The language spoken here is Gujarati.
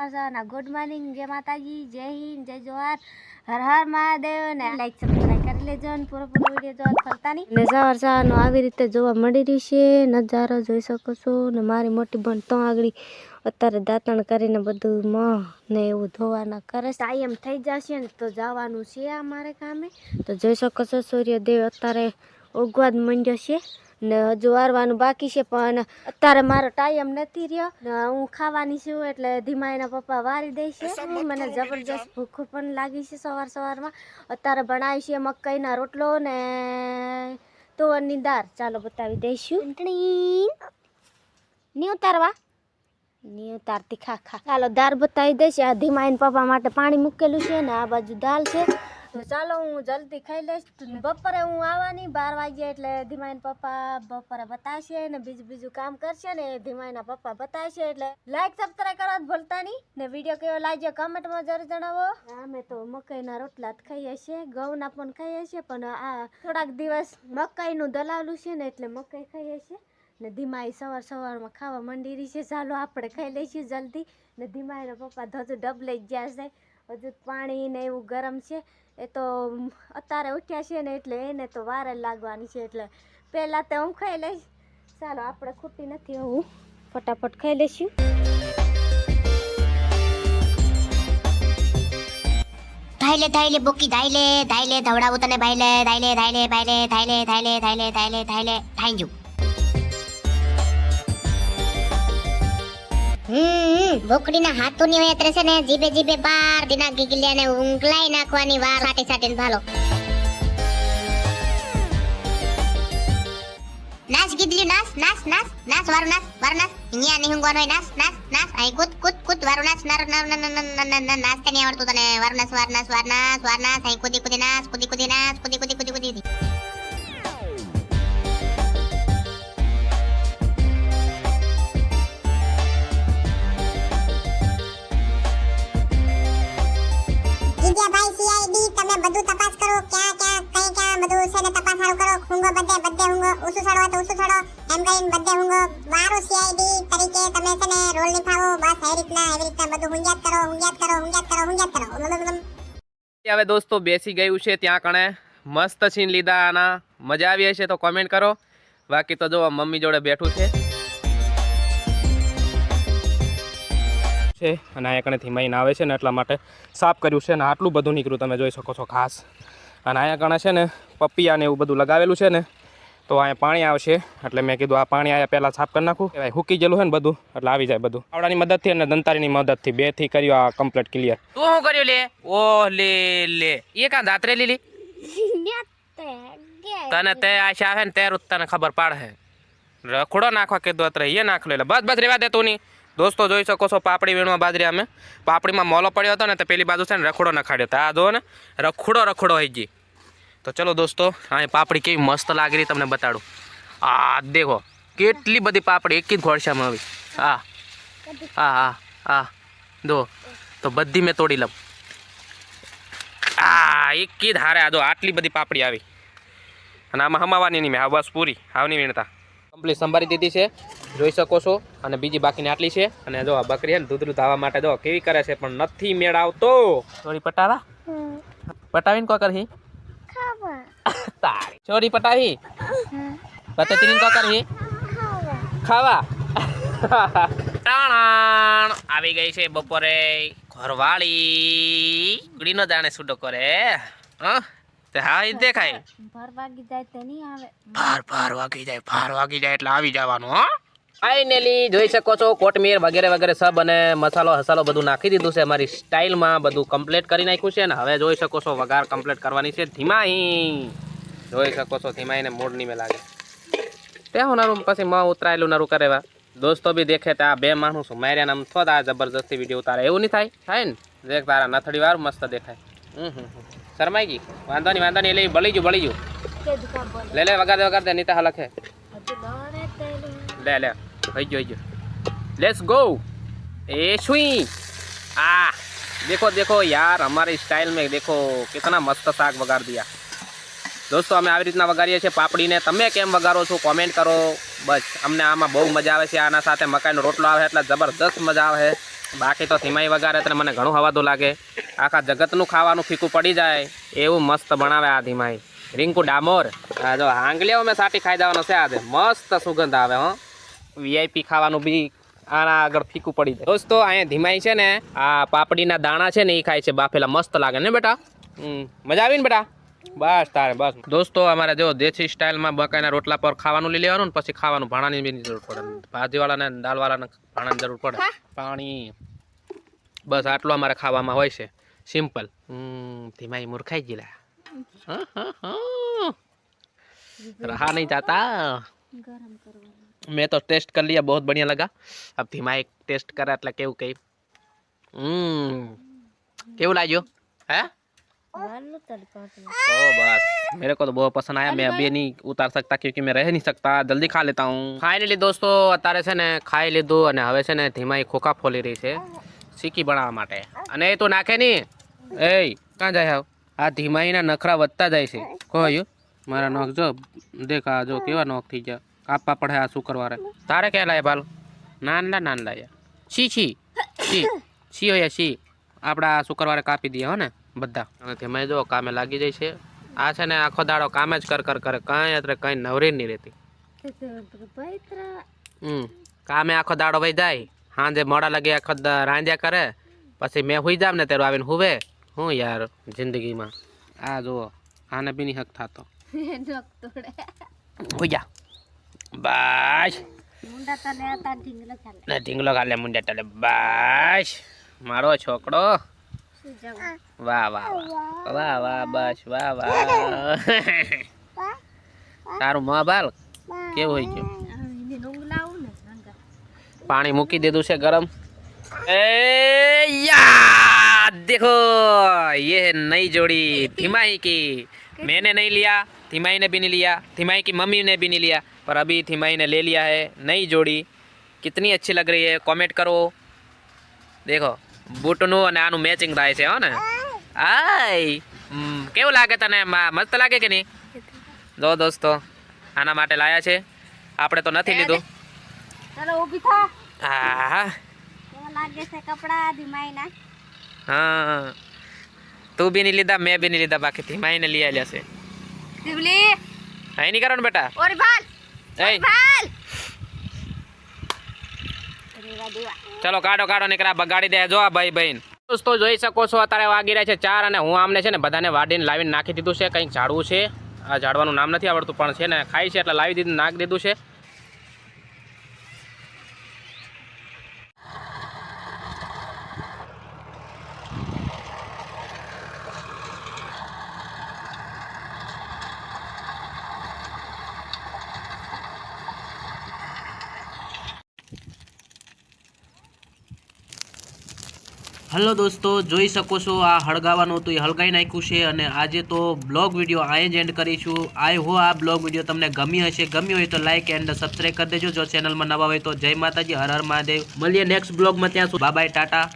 ના ગુડ મોર્નિંગ જય માતાજી જય હિન્દ જય જોહાર. હર હર મહાદેવ ને લાઈક સબસ્ક્રાઈબ કરી લેજો ને પૂરો પૂરો વીડિયો જોવા ફરતા નહીં ને સવાર સવારનું આવી રીતે જોવા મળી રહ્યું છે નજારો જોઈ શકો છો ને મારી મોટી બેન તો આગળ અત્યારે દાંતણ કરીને બધું મ ને એવું ધોવાના કરે આઈ થઈ જશે ને તો જવાનું છે અમારે કામે. તો જોઈ શકો છો સૂર્યદેવ અત્યારે ઉગવા જ મંડ્યો છે. ને હજુ વારવાનું બાકી છે પણ અત્યારે મારો ટાઈમ નથી રહ્યો. ને હું ખાવાની છું એટલે ધીમા એના પપ્પા વારી દે છે. મને જબરજસ્ત ભૂખ પણ લાગી છે સવાર સવારમાં. અત્યારે બનાવી છે મકાઈના રોટલો ને તુવરની દાળ. ચાલો બતાવી દઈશું. નહીં ઉતારવા? નહીં ઉતારતી. ખા ખા. ચાલો દાળ બતાવી દઈશ. આ ધીમા એના પપ્પા માટે પાણી મૂકેલું છે ને આ બાજુ દાળ છે. તો ચાલો હું જલ્દી ખાઈ લઈશ. બપોરે હું આવવાની, બાર વાગે એટલે ધીમાઈના પપ્પા બપોરે બતાવશે ને બીજું બીજું કામ કરશે ને ધીમાઈના પપ્પા બતાવશે એટલે લાઈક સબસ્ક્રાઈબ કરવા ભૂલતા નહીં. ને વીડિયો કેવો લાગ્યો કમેન્ટમાં જરૂર જણાવો. અમે તો મકાઈના રોટલા જ ખાઈએ છીએ, ઘઉંના પણ ખાઈએ છીએ, પણ આ થોડાક દિવસ મકાઈનું દલાવલું છે ને એટલે મકાઈ ખાઈએ છીએ. ને ધીમાઈ સવાર સવારમાં ખાવા માંડી રહી છે. ચાલો આપણે ખાઈ લઈશું જલ્દી. ને ધીમાઈના પપ્પા ધજુ ડબલે જ ગયા છે. હજુ પાણી ને એવું ગરમ છે એ તો અત્યારે ઉઠ્યા છે ને એટલે એને તો વાર લાગવાની છે એટલે પહેલાં તો હું ખાઈ લઈશ ચાલો આપણે ખૂટી નથી હું ફટાફટ ખાઈ લઈશું ધાઈલે ધાઈલે બોકી ધાઈલે ધાઈલે ધવડાવું તને ભાઈલે ધાઈલે ધાઈલે ભાઈલે ધાઈલે ધાઈલે ધાઈલે ધાઈલે ધાઈલે થાંજુ હમ, બોકડીના હાથોની હોય ત્રેસે ને જીભે જીભે બાર દિના ગીગલિયાને ઊંઘલાઈ નાખવાની વાર. સાટી સાટીને ભાલો. નાસ ગીદલી, નાસ નાસ નાસ નાસ, વારું નાસ વારું નાસ. અહીંયા નહીં ઊંઘવાનું હોય, નાસ નાસ નાસ. અહીં કૂદ કૂદ કૂદ, વારું નાસ, નાર નાર નાર નાસ. તે નહીં આવડતું તને. વારું નાસ, વાર નાસ વાર નાસ વાર નાસ. અહીં કૂદી કૂદી, નાસ, કૂદી કૂદી, નાસ, કૂદી કૂદી કૂદી કૂદી. ઉસુ સડો તો ઉસુ સડો એમ કહીને બધે હુંગો વારું સીઆઈડી તરીકે તમે છે ને રોલ નિભાવો. બસ એ રીતના એવી રીતના બધું હુંજાત કરો હુંજાત કરો હુંજાત કરો હુંજાત કરો. મતલબ હવે દોસ્તો બેસી ગયું છે ત્યાં કણે. મસ્ત છીન લીધા આના. મજા આવી હશે તો કોમેન્ટ કરો. બાકી તો જો મમ્મી જોડે બેઠું છે. છે અને અહીંયા કણે મહીને આવે છે ને એટલા માટે સાફ કર્યું છે ને આટલું બધું નીકળ્યું તમે જોઈ શકો છો ખાસ. અને અહીંયા કણે છે ને પપિયા ને એવું બધું લગાવેલું છે ને. તો અહીંયા પાણી આવશે. એટલે મેં કીધું આ પાણી અહીંયા પહેલાં સાફ કરી નાખું. કહેવાય હુકી ગયેલું છે ને બધું, એટલે આવી જાય બધું. આવડાની મદદથી અને દંતારીની મદદથી બેથી કર્યું આ કમ્પ્લીટ ક્લિયર તું શું કર્યું લે? ઓ લે લે. એ કાં દાંતરે લીલી? તને તે આશા આવે ને તે તને ખબર પાડે. રખડો નાખવા કીધું અત્રે એ નાખ લે. બસ બસ, રેવા દે તું નહીં દોસ્તો, જોઈ શકો છો પાપડી વીણવા બાજરી અમે. પાપડીમાં મોલો પડ્યો હતો ને, તે પેલી બાજુ છે ને રખડો નખાડ્યો હતો. આ જો ને, રખડો રખડો હોય જી તો ચલો દોસ્તો હા પાપડી કેવી મસ્ત લાગી રહી તમને બતાડું. આ દેખો કેટલી બધી પાપડી એક જ ઘોડશામાં આવી. હા હા હા હા દો તો બધી મેં તોડી લઉં. આ એક જ હારે આ દો આટલી બધી પાપડી આવી. અને આમાં હમાવાની નહીં મેં હા બસ પૂરી આવની વીણતા. કમ્પ્લીટ સંભાળી દીધી છે જોઈ શકો છો અને બીજી બાકીની આટલી છે. અને જો આ બકરી છે ને દૂધરું ધાવા માટે જો કેવી કરે છે પણ નથી મેળ આવતો. થોડી પટાવા? પટાવીને કોઈ કરહી તારી. ચોરી પટાવી પતતીને કો કરહી ખાવા. ટાણાણ આવી ગઈ છે બપોરે ઘરવાળી. કુડીનો જાણે સુડો કરે. હા? હા એ દેખાય. ભાર વાગી જાય તે નહીં આવે. ભાર ભાર વાગી જાય ભાર વાગી જાય એટલે આવી જવાનું હો? ફાઇનલી જોઈ શકો છો કોટમીર વગેરે વગેરે સબ અને મસાલો હસાલો બધું નાખી દીધું છે. અમારી સ્ટાઇલમાં બધું કમ્પ્લીટ કરી નાખ્યું છે ને હવે જોઈ શકો છો વઘાર કમ્પ્લીટ કરવાની છે. ધીમાઈ! જોઈ શકો છો ધીમાઈને મૂડ નહીં લાગે. તે હું નારું પછી મ ઉતરાયેલું નારું કરે દોસ્તો બી દેખે તો આ બે માણસ માર્યા આમ થો આ જબરજસ્તી વીડિયો ઉતારે. એવું નહીં થાય થાય ને? દેખ તારા નથડી વાર મસ્ત દેખાય. હમ હમ. શરમાઈ ગઈ? વાંધો નહીં વાંધો નહીં એટલે બળી ગયું બળી ગયું. લે લે વગાડે વગાડે નીતા હલખે લે દોડે તેલું ले ले हई जो हई जो लेट्स गो ए छुई आ देखो देखो यार हमारे स्टाइल में देखो कितना मस्त શાક વગાડ દિયા દોસ્તો અમે આવી રીતના વગાડીએ છીએ પાપડીને તમે કેમ વગાડો છો કોમેન્ટ કરો બસ અમને આમાં બહુ મજા આવે છે આના સાથે મકાઈનો રોટલો આવે એટલે જબરદસ્ત મજા આવે બાકી તો ધીમાઈ વગાડે એટલે મને ઘણું હવાતું લાગે આખા જગતનું ખાવાનું ફીકું પડી જાય એવું મસ્ત બનાવે આ ધીમાઈ રીંકુ ડામોર આ જો આંગળીઓ મેં સાટી ખાઈ જવાનો છે આજે મસ્ત સુગંધ આવે હો વીઆઈપી ખાવાનું બી આના આગળ ફીકું પડી જાય. દોસ્તો અહીંયા ધીમાઈ છે ને આ પાપડીના દાણા છે ને એ ખાય છે બાફેલા મસ્ત લાગે ને બેટા? મજા આવી ને બેટા? બસ તારે બસ. દોસ્તો અમારે જો દેશી સ્ટાઇલમાં બકાઈના રોટલા પર ખાવાનું લઈ લેવાનું ને પછી ખાવાનું ભાણાની બી જરૂર પડે. ભાજીવાળાને દાલવાળાને ભાણાની જરૂર પડે. પાણી. બસ આટલું અમારે ખાવામાં હોય છે. સિમ્પલ. ધીમાઈ મૂર્ખાઈ ગયેલા. હા રહા નહીં જાતા ગરમ કરવાનું मैं तो टेस्ट कर लिया बहुत बढ़िया लगा अब धीमा एक टेस्ट करा એટલે કેવું કઈ હમ કેવું લાગ્યું હે વાલું તડકા ओ बस मेरे को तो बहुत पसंद आया मैं अभी नहीं उतार सकता क्योंकि मैं रह नहीं सकता जल्दी खा लेता हूँ ફાઇનલી દોસ્તો અત્યારે છે ને ખાઈ લીધું અને હવે છે ને ધીમાઈ ખોખા ફોલી રહી છે શીકી બનાવવા માટે અને એ તો નાખે નહીં એ ક્યાં જાય હાવ? આ ધીમાઈના નખરા વધતા જાય છે કહ્યું મારા નખ જો, દેખ આ જો, કેવા નખ થઈ ગયા. કાપવા પડે આ શું કરવારે તારે ક્યાં લાય ભાલ નાનલા નાનલા યાર. છી છી. છી. છી હોય છી. આપણા શુક્રવારે કાપી દઈએ હો ને, બધા. અને તેમાં જો, કામે લાગી જાય છે. આ છે ને આખો દાડો કામે જ કર કર, કરે. કાંઈ અત્યારે કાંઈ નવરી જ નહીં રહેતી. પૈત્રા હમ. કામે આખો દાડો ભાઈ જાય. સાંજે મોડા લગે આખો દ- રાંધ્યા કરે. પછી મેં હુઈ જામ ને ત્યારે આવીને હુવે. હું યાર જિંદગીમાં. આ જુઓ, આને બી નહીં હક થતો. पानी मुकी दीदू से गरम ए या देखो ये है नई जोड़ी धीमा की मैंने नहीं लिया थिमाई ने भी नहीं लिया थिमाई की मम्मी ने भी नहीं लिया पर अभी थिमाई ने ले लिया है नई जोड़ी कितनी अच्छी लग रही है कमेंट करो देखो બૂટનું અને આનું મેચિંગ થાય છે હો ને આય હમ, કેવું લાગે તને મા- મસ્ત લાગે કે નહીં જો દોસ્તો આના માટે લાયા છે આપણે તો નથી લીધું ચાલો ઊભી થા હા કેવા લાગે છે કપડા ધીમાઈના હા તું બી નહીં લીધા મેં બી નહીં લીધા બાકી ધીમાઈને લઈ આવ્યા છે. શિવલી અહીં નહીં કરો ને બેટા. ઓરી ભાલ! એ. ભાલ! ચલો કાઢો કાઢો નીકળા બગાડી દે. જો આ ભાઈ બહેન. દોસ્તો જોઈ શકો છો અત્યારે વાગી રહ્યા છે ચાર અને હું આમને છે ને બધાને વાડીને લાવીને નાખી દીધું છે. કંઈક ઝાડવું છે. આ ઝાડવાનું નામ નથી આવડતું પણ છે ને ખાય છે એટલે લાવી દીધું નાખી દીધું છે. હલો દોસ્તો, જોઈ શકો છો આ હળગાવાનું હતું એ હળગાઈ નાખ્યું છે અને આજે તો બ્લોગ વીડિયો અહીં જ એન્ડ કરીશું. આઈ હો આ બ્લોગ વીડિયો તમને ગમી હશે ગમી હોય તો લાઈક એન્ડ સબસ્ક્રાઈબ કરી દેજો. જો ચેનલમાં નવા હોય તો જય માતાજી, હર હર મહાદેવ. મળીએ નેક્સ્ટ બ્લોગમાં, ત્યાં સુધી. Bye tata.